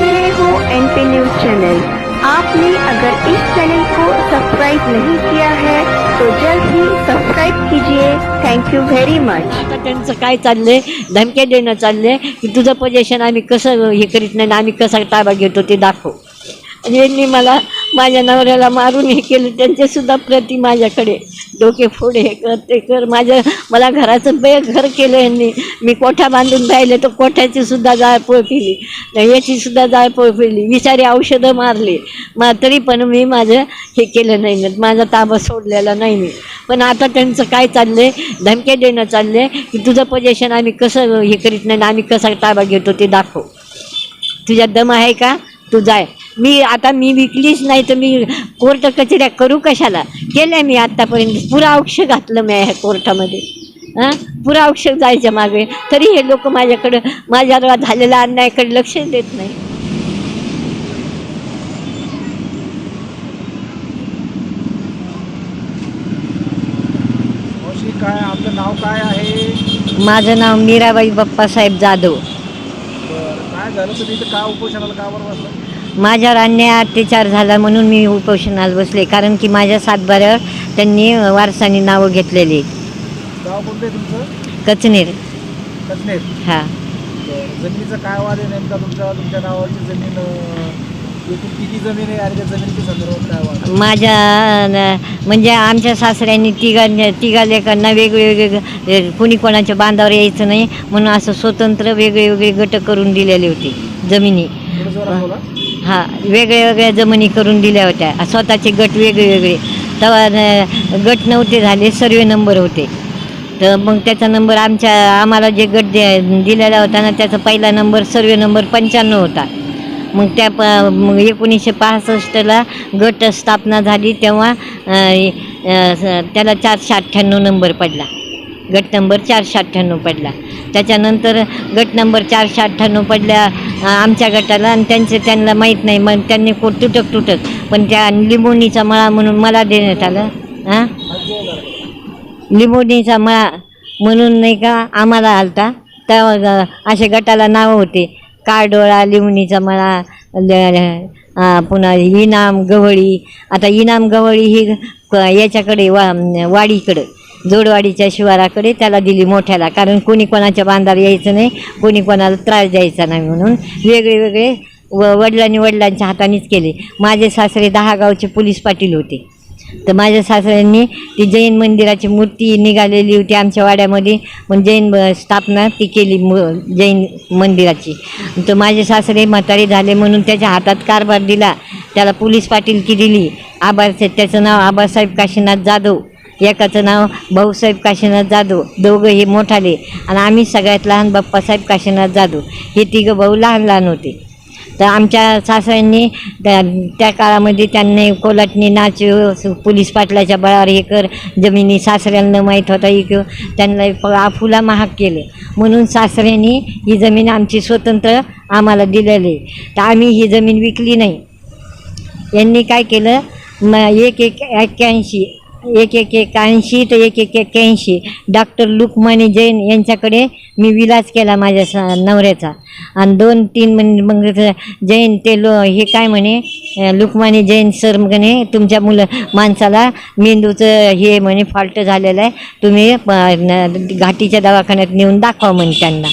रहे हो NP news channel आपने अगर इस चैनल को सब्सक्राइब नहीं किया है तो जल्द ही सब्सक्राइब कीजिए। थैंक यू व्हेरी मच आता त्यांचं काय चाललंय? धमक्या देणं चाललंय की तुझं पोझिशन आम्ही कसं हे करीत नाही आणि आम्ही कसा ताबा घेतो ते दाखव. आणि यांनी मला माझ्या नवऱ्याला मारून हे केलं. त्यांचेसुद्धा प्रती प्रति माझ्याकडे. डोके फोड हे कर ते कर. माझ्या मला घराचं बेघर केलं यांनी. मी कोठा बांधून राहिले तर कोठ्याची सुद्धा जाळपोळ केली. याचीसुद्धा याची सुद्धा जाळपोळ केली. विषारी औषधं मारली. मा तरी पण मी माझं हे केलं नाही. ना माझा ताबा सोडलेला नाही मी. पण आता त्यांचं काय चाललंय? धमक्या देणं चाललंय की तुझं पोझिशन आम्ही कसं हे करीत नाही? आणि आम्ही कसा ताबा घेतो ते दाखव. तुझ्या दम आहे का? तू जाय. मी आता मी विकलीच नाही तर मी कोर्ट कचऱ्या करू कशाला? केल्या मी आत्तापर्यंत. पुरा औक्ष घातलं मी ह्या कोर्टामध्ये. हां? पुरा औक्ष जायच्या मागे. तरी हे लोक माझ्याकडं माझ्या झालेल्या अन्यायाकडे लक्ष देत नाही. काय आपलं नाव काय आहे? माझं नाव मीराबाई बाप्पासाहेब जाधव. काय झालं तुम्ही का उपोषणाला बसलं? माझ्यावर अन्याय अत्याचार झाला म्हणून मी उपोषणाला बसले. कारण की माझ्या सातबाऱ्यावर त्यांनी वारसानी नावं घेतलेली. आहेत गाव कोणतं आहे तुमचं? कचनेर. कचनेर. हा. बरं. जमिनीचा काय वाद आहे नेमका तुमच्या तुमच्या नावाची जमीन अं, एकूण किती जमीन आहे आणि त्या जमिनीच्या संदर्भात काय वाद आहे? माझ्या न- म्हणजे आमच्या सासऱ्यांनी तिघा तिघा लेकांना वेगवेगळे कुणी कोणाच्या बांधावर यायचं नाही म्हणून असं स्वतंत्र वेगळे वेगळे गट करून दिलेले होते जमिनी. थोडं जोरात बोला? हा वेगळ्या वेगळ्या जमिनी करून दिल्या होत्या. स्वतःचे गट वेगळे वेगळे तेव्हा गट नव्हते झाले सर्वे नंबर होते. तर मग त्याचा नंबर आमच्या आम्हाला जे गट दे दिलेला होता ना त्याचा पहिला नंबर सर्वे नंबर पंच्याण्णव होता. मग त्या प मग एकोणीसशे पासष्टला गट स्थापना झाली तेव्हा त्याला चारशे अठ्ठ्याण्णव नंबर पडला. गट नंबर चारशे अठ्ठ्याण्णव पडला. त्याच्यानंतर गट नंबर चारशे अठ्ठ्याण्णव पडल्या आमच्या गटाला आणि त्यांचे त्यांना माहीत नाही. मग त्यांनी को तुटक तुटक. पण त्या लिंबोणीचा मळा म्हणून मला देण्यात आलं. हां लिंबोणीचा मळा म्हणून नाही का आम्हाला आलता. तेव्हा असे गटाला नावं होते. काळडोळा लिंबणीचा मळा ल- पुन्हा इनाम गवळी. आता इनाम गवळी ही याच्याकडे वा वाडीकडं. जोडवाडीच्या शिवाराकडे त्याला दिली मोठ्याला. कारण कोणी कोणाच्या बांधावर यायचं नाही कोणी कोणाला त्रास द्यायचा नाही म्हणून वेगळे वेगळे व वडिलांनी वडिलांच्या हातानेच केले. माझे सासरे दहा गावचे पोलीस पाटील होते. तर माझ्या सासऱ्यांनी ती जैन मंदिराची मूर्ती निघालेली होती आमच्या वाड्यामध्ये. पण जैन स्थापना ती केली म जैन मंदिराची. तर माझे सासरे म्हातारे झाले म्हणून त्याच्या हातात कारभार दिला. त्याला पोलीस पाटीलकी दिली. आबासाहेब त्याचं नाव आबासाहेब काशीनाथ जाधव. एकाचं नाव भाऊसाहेब काशीनाथ जाधव. दोघं हे मोठाले. आणि आम्ही सगळ्यात लहान बाप्पासाहेब काशीनाथ जाधव. हे तिघं भाऊ लहान लहान होते. तर आमच्या सासऱ्यांनी त्या त्या काळामध्ये त्यांनी कोलाटणी नाच पोलीस पाटलाच्या बळावर हे कर जमिनी सासऱ्यांना माहीत होता इक त्यांना आफूला महाग केलं. म्हणून सासऱ्यांनी ही जमीन आमची स्वतंत्र आम्हाला दिलेली. आहे. तर आम्ही ही जमीन विकली नाही. यांनी काय केलं? म एक एक एक्क्याऐंशी एक एक एक्याऐंशी तर एक एक एक्क्याऐंशी डॉक्टर लुकमानी जैन यांच्याकडे मी विलास केला माझ्या स नवऱ्याचा. आणि दोन तीन म्हण मग जैन ते लो हे काय म्हणे अं, लुकमानी जैन सर म्हणे तुमच्या मुलं माणसाला मेंदूचं हे म्हणे फॉल्ट झालेलं आहे. तुम्ही प- घाटीच्या दवाखान्यात नेऊन दाखवा म्हणे त्यांना.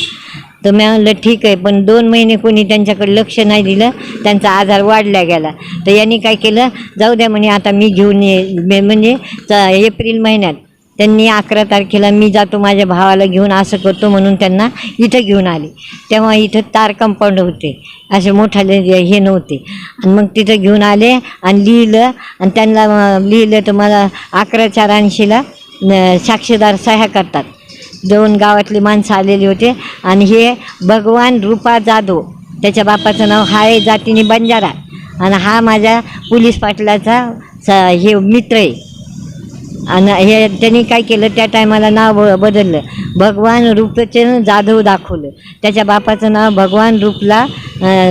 तर मी म्हणलं ठीक आहे. पण दोन महिने कोणी त्यांच्याकडे लक्ष नाही दिलं त्यांचा आजार वाढला गेला. तर यांनी काय केलं जाऊ द्या म्हणे आता मी घेऊन ये. मे- म्हणजे च- एप्रिल महिन्यात त्यांनी अकरा तारखेला मी जातो माझ्या भावाला घेऊन असं करतो म्हणून त्यांना इथं घेऊन आले. तेव्हा इथं तार कंपाऊंड होते. असे मोठाले हे नव्हते. आणि मग तिथं घेऊन आले आणि लिहिलं. आणि त्यांना लिहिलं तर मला अकरा चार ऐंशीला साक्षीदार सह्या करतात. दोन गावातली माणसं आलेली होते. आणि हे भगवान रूपा जाधव त्याच्या बापाचं नाव हाय जातीने बंजारा. आणि हा माझ्या पोलीस पाटलाचा स हे मित्र आहे. आणि हे त्यांनी काय केलं त्या टायमाला नाव ब- बदललं. भगवान रूपचंद जाधव दाखवलं. त्याच्या बापाचं नाव भगवान रूपला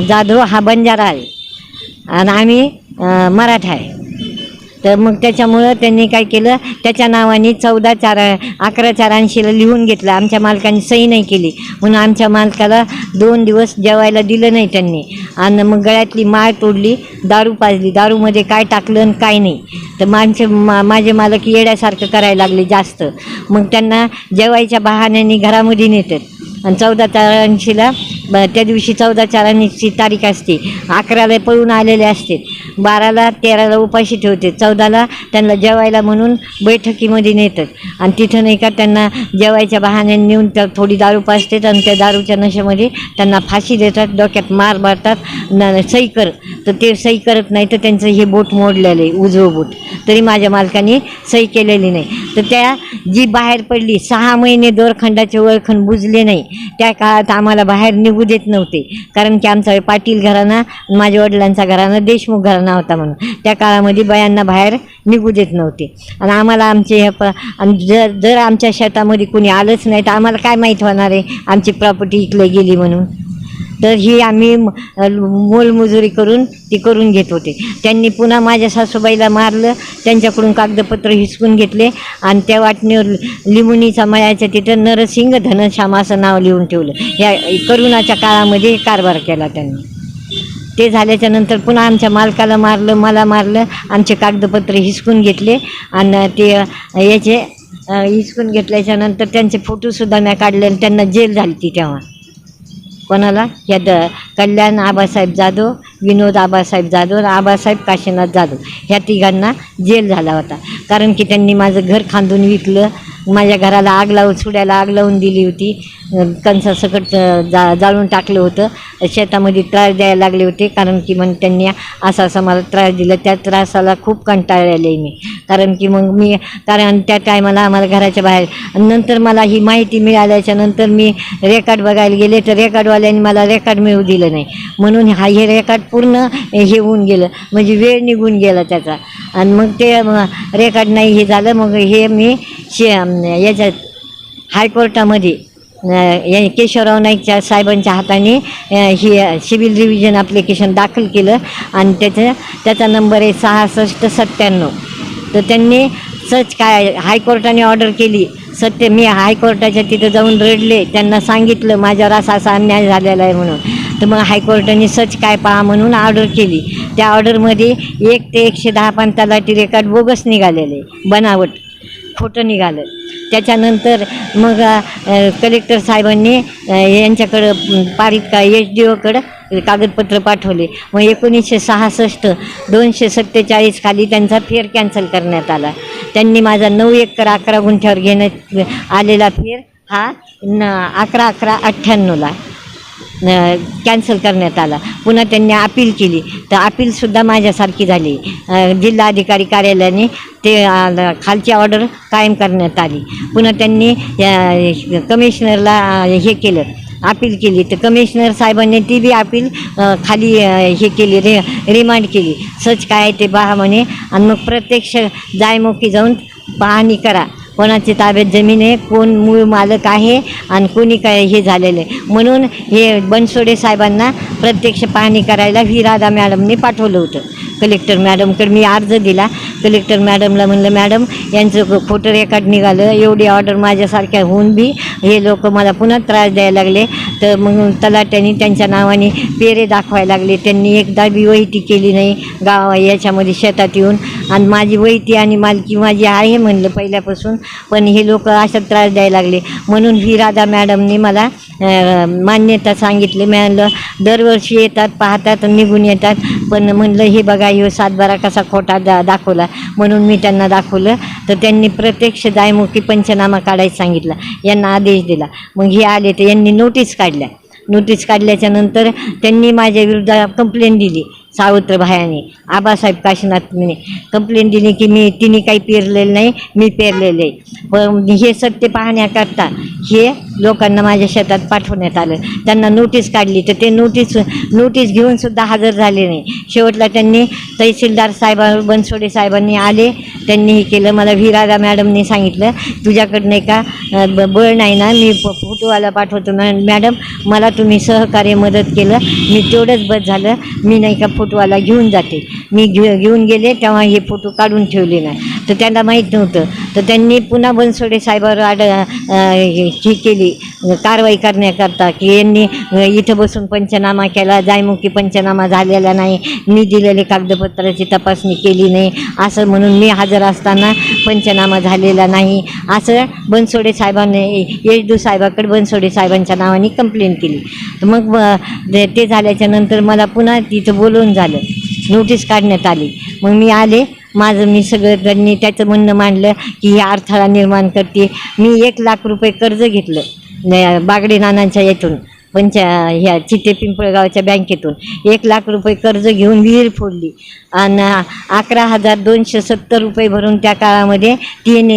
जाधव हा बंजारा आहे. आणि आम्ही मराठा आहे. तर मग त्याच्यामुळं त्यांनी काय केलं त्याच्या नावाने चौदा चार अकरा चार ऐंशीला लिहून घेतलं. आमच्या मालकाने सही नाही केली. म्हणून आमच्या मालकाला दोन दिवस जेवायला दिलं नाही त्यांनी. आणि मग गळ्यातली माळ तोडली दारू पाजली. दारूमध्ये काय टाकलं आणि काय नाही. तर माणसं मा माझे मालक येड्यासारखं करायला लागले जास्त. मग त्यांना जेवायच्या बहाण्याने घरामध्ये नेतात. आणि चौदा चारांशीला ब त्या दिवशी चौदा चारांची तारीख असते. अकराला पळून आलेले असते. बाराला तेराला उपाशी ठेवते. चौदाला त्यांना जेवायला म्हणून बैठकीमध्ये नेतात. आणि तिथं नाही का त्यांना जेवायच्या बहाण्याने नेऊन त्या थोडी दारू पाजतात आणि त्या दारूच्या नशेमध्ये त्यांना फाशी देतात. डोक्यात मार मारतात. न सही कर. तर ते सही करत नाही तर त्यांचं हे बोट मोडलेलं आहे उजवं बोट. तरी माझ्या मालकाने सही केलेली नाही. तर त्या जी बाहेर पडली सहा महिने दोरखंडाचे ओळखण बुजले नाही. त्या काळात आम्हाला बाहेर निघू देत नव्हते. कारण की आमचा पाटील घराणा माझ्या वडिलांचा घराणा देशमुख घराणा होता म्हणून. त्या काळामध्ये बायांना बाहेर निघू देत नव्हते. आणि आम्हाला आमचे हे प जर जर आमच्या शेतामध्ये कुणी आलंच नाही तर आम्हाला काय माहीत होणार आहे? आमची प्रॉपर्टी इकली गेली म्हणून. तर ही आम्ही म- मोलमजुरी करून ती करून घेत होते. त्यांनी पुन्हा माझ्या सासूबाईला मारलं त्यांच्याकडून कागदपत्र हिसकून घेतले आणि त्या वाटणीवर लिमुनीचा मळ्याच्या तिथं नरसिंग धनश्याम असं नाव लिहून ठेवलं. या करोनाच्या काळामध्ये कारभार केला त्यांनी. ते झाल्याच्यानंतर पुन्हा आमच्या मालकाला मारलं मला मारलं आमचे कागदपत्र हिसकून घेतले आणि ते याचे हिसकून घेतल्याच्या नंतर त्यांचे फोटोसुद्धा मी काढले आणि त्यांना जेल झाली ती तेव्हा. कोणाला? या द कल्याण आबासाहेब जाधव विनोद आबासाहेब जाधव आणि आबासाहेब काशीनाथ जाधव ह्या तिघांना जेल झाला होता. कारण की त्यांनी माझं घर खांदून विकलं. माझ्या घराला आग लावून सुड्याला आग लावून दिली होती. कंसासकट जा जाळून टाकलं होतं. शेतामध्ये त्रास द्यायला लागले होते. कारण की मग त्यांनी असा असा मला त्रास दिला. त्या त्रासाला खूप कंटाळलेले मी. कारण की मग मी कारण त्या टायमाला आम्हाला घराच्या बाहेर नंतर मला ही माहिती मिळाल्याच्या नंतर मी रेकॉर्ड बघायला गेले. तर रेकॉर्डवाल्यांनी मला रेकॉर्ड मिळू दिलं नाही. म्हणून हा हे रेकॉर्ड पूर्ण हे होऊन गेलं. म्हणजे वेळ निघून गेला त्याचा. आणि मग ते रेकॉर्ड नाही हे झालं. मग हे मी शे याच्यात हायकोर्टामध्ये या केशवराव नाईकच्या साहेबांच्या हाताने ही सिव्हिल रिव्हिजन ॲप्लिकेशन दाखल केलं. आणि त्याचं त्याचा नंबर आहे सहासष्ट सत्त्याण्णव. तर त्यांनी सच काय हायकोर्टाने ऑर्डर केली. सत्य मी हायकोर्टाच्या तिथं जाऊन रडले. त्यांना सांगितलं माझ्यावर असा असा अन्याय झालेला आहे म्हणून. तर मग हायकोर्टाने सच काय पहा म्हणून ऑर्डर केली. त्या ऑर्डरमध्ये एक ते एकशे दहा पण तलाठी रेकॉर्ड बोगस निघालेले बनावट खोटं निघालं. त्याच्यानंतर मग कलेक्टर साहेबांनी यांच्याकडं पारित का एच डी ओकडं कागदपत्र पाठवले. मग एकोणीसशे सहासष्ट दोनशे सत्तेचाळीस खाली त्यांचा फेर कॅन्सल करण्यात आला. त्यांनी माझा नऊ एकर अकरा गुंठ्यावर घेण्यात आलेला फेर हा न अकरा अकरा अठ्ठ्याण्णवला. कॅन्सल करण्यात आला. पुन्हा त्यांनी अपील केली. तर अपीलसुद्धा माझ्यासारखी झाली. जिल्हाधिकारी कार्यालयाने ते खालची ऑर्डर कायम करण्यात आली. पुन्हा त्यांनी कमिशनरला हे केलं. अपील केली. तर कमिशनर साहेबांनी ती बी अपील खाली हे केली. रे रिमांड केली. सच काय आहे ते पहा म्हणे. आणि मग प्रत्यक्ष जायमुखी जाऊन पाहणी करा. कोणाची ताब्यात जमीन आहे कोण मूळ मालक आहे आणि कोणी काय हे झालेलं आहे. म्हणून हे बनसोडे साहेबांना प्रत्यक्ष पाहणी करायला व्ही राधा मॅडमने पाठवलं होतं. कलेक्टर मॅडमकडे मी अर्ज दिला. कलेक्टर मॅडमला म्हणलं मॅडम यांचं फोटो रेकॉर्ड निघालं. एवढी ऑर्डर माझ्यासारख्या होऊन बी हे लोक मला पुन्हा त्रास द्यायला लागले. तर मग तलाट्यांनी त्यांच्या नावाने पेरे दाखवायला लागले. त्यांनी एकदा बी वहिती केली नाही गावा याच्यामध्ये शेतात येऊन. आणि माझी वहिती आणि मालकी माझी आहे म्हणलं पहिल्यापासून. पण हे लोक अशा त्रास द्यायला लागले. म्हणून ही राधा मॅडमनी मला मान्यता सांगितली. मी म्हणलं दरवर्षी येतात पाहतात आणि निघून येतात. पण म्हणलं हे बघा ह्यो सातबारा कसा खोटा दा दाखवला म्हणून मी त्यांना दाखवलं. तर त्यांनी प्रत्यक्ष जायमुखी पंचनामा काढायला सांगितला. यांना आदेश दिला. मग हे आले तर यांनी नोटीस काढल्या. नोटीस काढल्याच्या नंतर त्यांनी माझ्या विरुद्ध कंप्लेंट दिली सावत्र भायाने आबासाहेब काशीनाथने कंप्लेंट दिली की मी तिने काही पेरलेलं नाही मी पेरलेलं आहे. पण हे सत्य पाहण्याकरता हे लोकांना माझ्या शेतात पाठवण्यात आलं. त्यांना नोटीस काढली तर ते नोटीस नोटीस घेऊन सुद्धा हजर झाले नाही. शेवटला त्यांनी तहसीलदार साहेबा बनसोडे साहेबांनी आले. त्यांनी हे केलं. मला विरारा मॅडमने सांगितलं तुझ्याकडं नाही का ब- बळ नाही ना मी फोटोवाला पाठवतो मॅ- मॅडम मला तुम्ही सहकार्य मदत केलं. मी तेवढंच बस झालं. मी नाही का फोटोवाला घेऊन जाते. मी घे घेऊन गेले तेव्हा हे फोटो काढून ठेवले नाही. तर त्यांना माहीत नव्हतं. तर त्यांनी पुन्हा बनसोडे साहेबावर आड ही केली. कारवाई करण्याकरता की यांनी इथं बसून पंचनामा केला. जायमुखी पंचनामा झालेला नाही. मी दिलेले कागदपत्राची तपासणी केली नाही. असं म्हणून मी हजर असताना पंचनामा झालेला नाही. असं बनसोडे साहेबांनी येजदू साहेबाकडे बनसोडे साहेबांच्या नावाने कंप्लेंट केली. तर मग ते- ते झाल्याच्यानंतर मला पुन्हा तिथं बोलवून झालं. नोटीस काढण्यात आली. मग मी आले. माझं मी सगळं त्यांनी त्याचं म्हणणं मांडलं की ही अडथळा निर्माण करते. मी एक लाख रुपये कर्ज घेतलं. न- बागडे नानांच्या येथून पंचा ह्या चिते पिंपळगावच्या बँकेतून. एक लाख रुपये कर्ज घेऊन विहीर फोडली. आणि अकरा हजार दोनशे सत्तर रुपये भरून त्या काळामध्ये तीन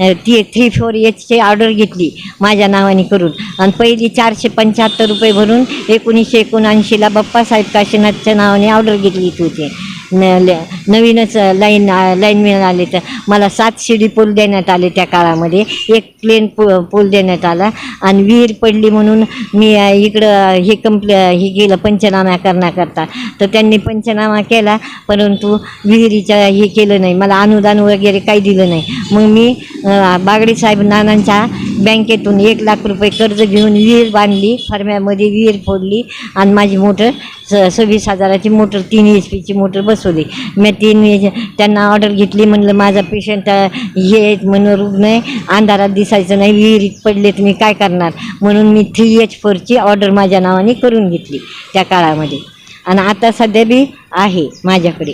ती थ्री फोर एचची ऑर्डर घेतली माझ्या नावाने करून. आणि पहिली चारशे पंच्याहत्तर रुपये भरून एकोणीसशे एकोणऐंशीला बाप्पासाहेब काशीनाथच्या नावाने ऑर्डर घेतली होती. नवीनच लाईन लाईन मिळाली तर मला सात शिडी पूल देण्यात आले त्या काळामध्ये. एक प्लेन पू पूल देण्यात आला. आणि विहीर पडली म्हणून मी इकडं हे कंप्ले हे केलं पंचनामा करण्याकरता. तर त्यांनी पंचनामा केला परंतु विहिरीचं हे केलं नाही. मला अनुदान वगैरे काही दिलं नाही. मग मी बागडेसाहेब बागडे साहेब नानांच्या बँकेतून एक लाख रुपये कर्ज घेऊन विहीर बांधली फरम्यामध्ये विहीर फोडली. आणि माझी मोटर स सव्वीस हजाराची मोटर तीन एच पीची मोटर बस बसवली मी तीन त्यांना ऑर्डर घेतली म्हणलं माझा पेशंट हे म्हणून रुग्ण आहे अंधारात दिसायचं नाही विहिरीत पडले तर मी काय करणार? म्हणून मी थ्री एच फोरची ऑर्डर माझ्या नावाने करून घेतली त्या काळामध्ये. आणि आता सध्या बी आहे माझ्याकडे.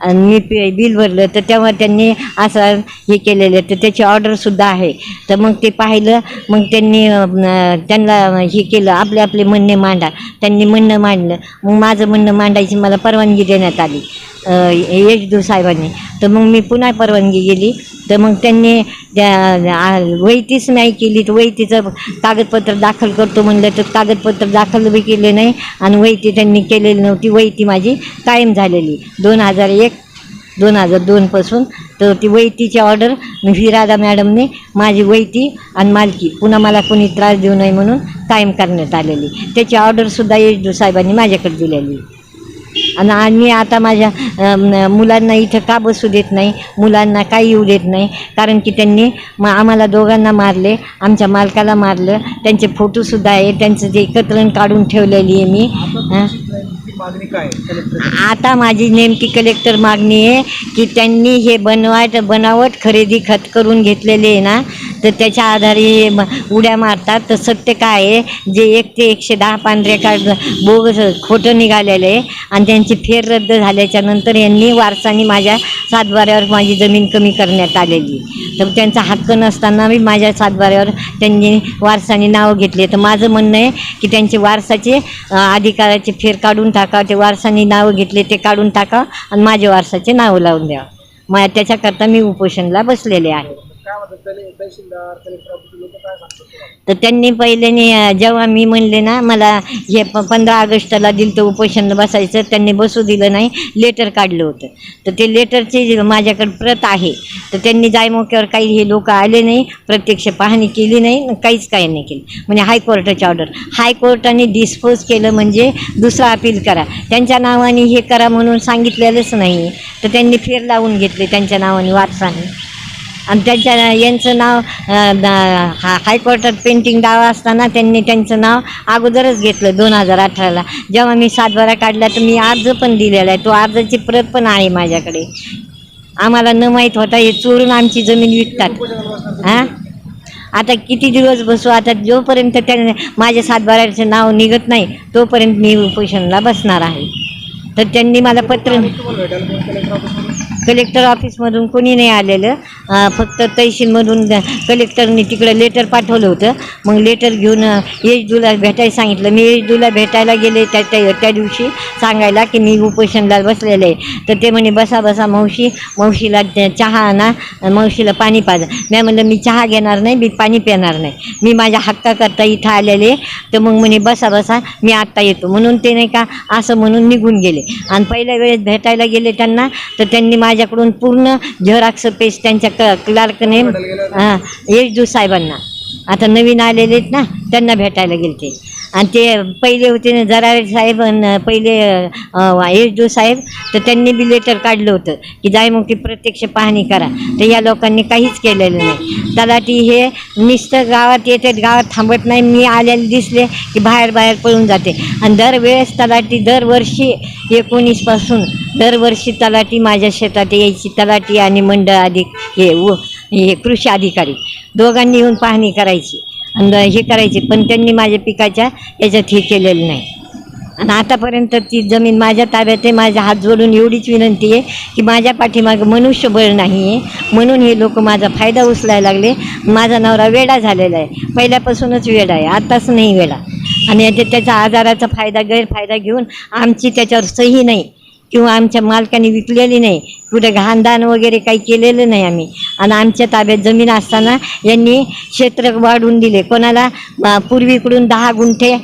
आणि मी पे बिल भरलं तर तेव्हा त्यांनी असं हे केलेलं तर त्याची ऑर्डरसुद्धा आहे. तर मग ते पाहिलं मग त्यांनी त्यांना हे केलं आपले आपले म्हणणे मांडा. त्यांनी म्हणणं मांडलं. मग माझं म्हणणं मांडायची मला परवानगी देण्यात आली. यशदू साहेबांनी तर मग मी पुन्हा परवानगी गेली. तर मग त्यांनी त्या वैतीच नाही केली. तर वैतीचं कागदपत्र दाखल करतो म्हणलं तर कागदपत्र दाखल बी केले नाही. आणि वैती त्यांनी केलेली नव्हती. वैती माझी कायम झालेली. दोन हजार एक दोन हजार दोनपासून तर ती वैतीची ऑर्डर विराधा मॅडमने माझी वैती आणि मालकी पुन्हा मला कोणी त्रास देऊ नये म्हणून कायम करण्यात आलेली. त्याची ऑर्डरसुद्धा येजू साहेबांनी माझ्याकडे दिलेली. आणि आणि आता माझ्या मुलांना इथं का बसू देत नाही? मुलांना काही येऊ देत नाही? कारण की त्यांनी म आम्हाला दोघांना मारले आमच्या मालकाला मारलं. त्यांचे फोटोसुद्धा आहे त्यांचं जे एकत्रण काढून ठेवलेली आहे मी. आता मागणी काय आता माझी नेमकी कलेक्टर मागणी आहे की त्यांनी हे बनवाट बनावट खरेदी खत करून घेतलेले आहे ना तर त्याच्या आधारे हे उड्या मारतात. तर सत्य काय आहे? जे एक ते एकशे दहा पांढरे कार्ड बोगस खोटं निघालेलं आहे आणि त्यांची फेर रद्द झाल्याच्यानंतर यांनी वारसानी माझ्या सातबाऱ्यावर माझी जमीन कमी करण्यात आलेली तर त्यांचा हक्क नसताना मी माझ्या सातबाऱ्यावर त्यांनी वारसाने नाव घेतले तर माझं म्हणणं आहे की त्यांचे वारसाचे अधिकाराचे फेर काढून टाक ते वारसांनी नावं घेतले ते काढून टाका आणि माझ्या वारसाचे नावं लावून द्यावं मग त्याच्याकरता मी उपोषणला बसलेले आहे. तर त्यांनी पहिल्याने जेव्हा मी म्हणले ना मला हे प पंधरा ऑगस्टला दिलं तर उपोषणला बसायचं त्यांनी बसू दिलं नाही लेटर काढलं होतं. तर ते लेटरची माझ्याकडे प्रत आहे तर त्यांनी जायमोक्यावर काही हे लोक आले नाही प्रत्यक्ष पाहणी केली नाही काहीच काही नाही केलं. म्हणजे हायकोर्टाची ऑर्डर. हायकोर्टाने डिस्पोज केलं म्हणजे दुसरा अपील करा. त्यांच्या नावाने हे करा म्हणून सांगितलेलंच नाही. तर त्यांनी फेर लावून घेतले त्यांच्या नावाने वारसाने. आणि त्यांच्या यांचं नाव दा- हा हायकोर्टात पेंटिंग दावा असताना त्यांनी त्यांचं नाव अगोदरच घेतलं दोन हजार अठराला. जेव्हा मी सातबारा काढला तर मी अर्ज पण दिलेला आहे. तो अर्जाची प्रत पण आहे माझ्याकडे. आम्हाला न माहीत होता हे चोरून आमची जमीन विकतात. हां? आता किती दिवस बसू? आता जोपर्यंत त्या माझ्या सातबाऱ्याचं नाव निघत नाही तोपर्यंत मी उपोषणला बसणार आहे. तर त्यांनी मला पत्र कलेक्टर ऑफिसमधून कोणी नाही आलेलं. फक्त तहसीलमधून कलेक्टरने तिकडं लेटर पाठवलं होतं. मग लेटर घेऊन येजदूला भेटायला सांगितलं. मी येजदूला भेटायला गेले त्या त्या त्या दिवशी सांगायला की मी उपोषणला बसलेले आहे. तर ते म्हणे बसा बसा मावशी. मावशीला चहा आणा. मावशीला पाणी पाजा. मी म्हणलं मी चहा घेणार नाही मी पाणी पिणार नाही. मी माझ्या हक्काकरता इथं आलेले तर मग म्हणे बसा बसा. मी आत्ता येतो. म्हणून ते नाही का असं म्हणून निघून गेले. आणि पहिल्या वेळेस भेटायला गेले त्यांना तर त्यांनी माझ्या माझ्याकडून पूर्ण झेरॉक्स पेज त्यांच्या क क्लार्कने हां साहेबांना. आता नवीन आलेले आहेत ना त्यांना भेटायला गेले ते आणि ते पहिले होते ना जराळे साहेब पहिले येजदू साहेब तर त्यांनी बी लेटर काढलं होतं की जाय मग ती प्रत्यक्ष पाहणी करा. तर या लोकांनी काहीच केलेलं नाही. तलाठी हे नुसतं गावात येतात गावात थांबत नाही. मी आलेले दिसले की बाहेर बाहेर पळून जाते. आणि दरवेळेस तलाठी दरवर्षी एकोणीसपासून दरवर्षी तलाठी माझ्या शेतात यायची. तलाठी आणि मंडळ अधिक हे व हे कृषी अधिकारी दोघांनी येऊन पाहणी करायची. हे करायचे. पण त्यांनी माझ्या पिकाच्या याच्यात हे केलेलं नाही. आणि आतापर्यंत ती जमीन माझ्या ताब्यात आहे. माझ्या हात जोडून एवढीच विनंती आहे की माझ्या पाठीमागं मनुष्यबळ नाही आहे. म्हणून हे लोक माझा फायदा उचलायला लागले. माझा नवरा वेडा झालेला आहे. पहिल्यापासूनच वेडा आहे. आताच नाही वेडा. आणि ते त्याचा आजाराचा फायदा गैरफायदा घेऊन आमची त्याच्यावर सही नाही. किंवा आमच्या मालकाने विकलेली नाही. कुठे घाणदान वगैरे काही केलेलं नाही आम्ही. आणि आमच्या ताब्यात जमीन असताना यांनी क्षेत्र वाढून दिले. कोणाला पूर्वीकडून दहा गुंठे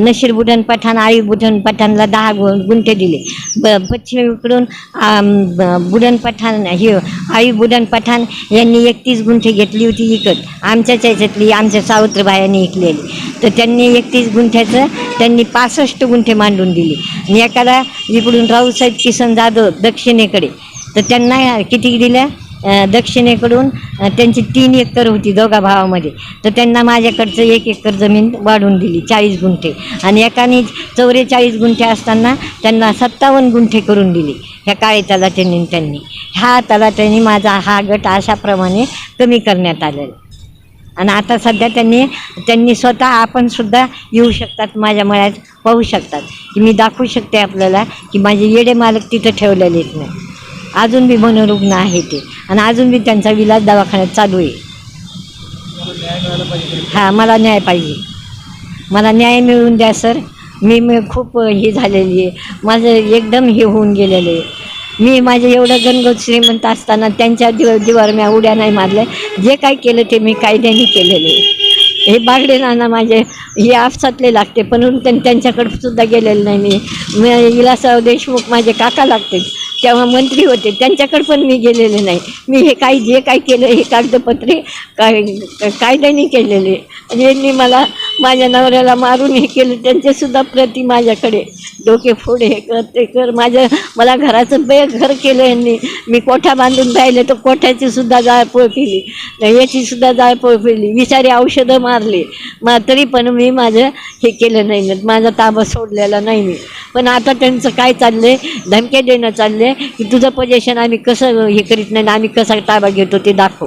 नशीर बुधन पठाण आळी बुधन पठाणला दहा गु गुंठे दिले. ब पश्चिमेकडून अं, बुधन पठाण हे आळी बुधन पठाण यांनी एकतीस गुंठे घेतली होती इकत. आमच्याच याच्यातली आमच्या सावत्रबायांनी इकलेली. तर त्यांनी एकतीस गुंठ्याचं त्यांनी पासष्ट गुंठे मांडून दिली. आणि एकाला इकडून राऊसाहेब किसन जाधव दक्षिणेकडे. तर त्यांना किती दिल्या? दक्षिणेकडून त्यांची तीन एकर होती दोघा भावामध्ये. तर त्यांना माझ्याकडचं एक एकर जमीन वाढून दिली चाळीस गुंठे. आणि एकाने चौवेचाळीस गुंठे असताना त्यांना सत्तावन्न गुंठे करून दिली. ह्या काळे तलाट्यांनी त्यांनी. ह्या तलाट्यांनी माझा हा गट अशाप्रमाणे कमी करण्यात आलेला. आहे. आणि आता सध्या त्यांनी त्यांनी स्वतः आपण सुद्धा येऊ शकतात माझ्या मळ्यात पाहू शकतात. की मी दाखवू शकते आपल्याला की माझे येडे मालक तिथं ठेवलेले आहेत नाही अजून बी मनोरुग्ण आहे ते. आणि अजून बी त्यांचा विलास दवाखान्यात चालू आहे. हां हा मला न्याय पाहिजे. मला न्याय मिळवून द्या सर. मी मी खूप हे झालेली आहे. माझं एकदम हे होऊन गेलेलं आहे. मी माझे एवढं गणगोत श्रीमंत असताना त्यांच्या दिव दिवार मी उड्या नाही मारल्या. जे काय केलं ते मी कायद्याने केलेले हे बागडे नाना माझे हे आपसातले लागते. पण त्यांच्याकडे सुद्धा गेलेलं नाही मी. मी विलासराव देशमुख माझे काका लागते. तेव्हा मंत्री होते. त्यांच्याकडे पण मी गेलेले नाही. मी हे काही जे काही केलं हे कागदपत्रे काय कायद्याने केलेले. आणि यांनी मला माझ्या नवऱ्याला मारून हे केलं. त्यांचेसुद्धा प्रती माझ्याकडे. डोके फोड हे कर ते कर. माझ्या मला घराचं बे घर केलं यांनी. मी कोठा बांधून राहिले तर कोठ्याची सुद्धा जाळपोळ केली. तर याची सुद्धा जाळपोळ केली. विषारी औषधं मारली. मग तरी पण मी माझं हे केलं नाही. माझा ताबा सोडलेला नाही मी. पण आता त्यांचं काय चाललं आहे धमके देणं चालले म्हणजे तुझं पोजेशन आम्ही कसं हे करीत नाही आणि आम्ही कसा ताबा घेतो ते दाखव.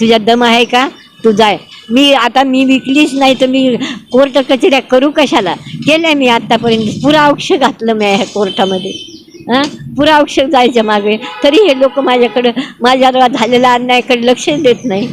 तुझ्या दम आहे का? तू जाय. मी आता मी विकलीच नाही तर मी कोर्ट कचऱ्या करू कशाला? केल्या मी आत्तापर्यंत. पुरा औक्ष घातलं मी ह्या कोर्टामध्ये. हां पुरा औक्ष जायच्या मागे. तरी हे लोक माझ्याकडं माझ्यावर झालेला अन्यायाकडे लक्ष देत नाही.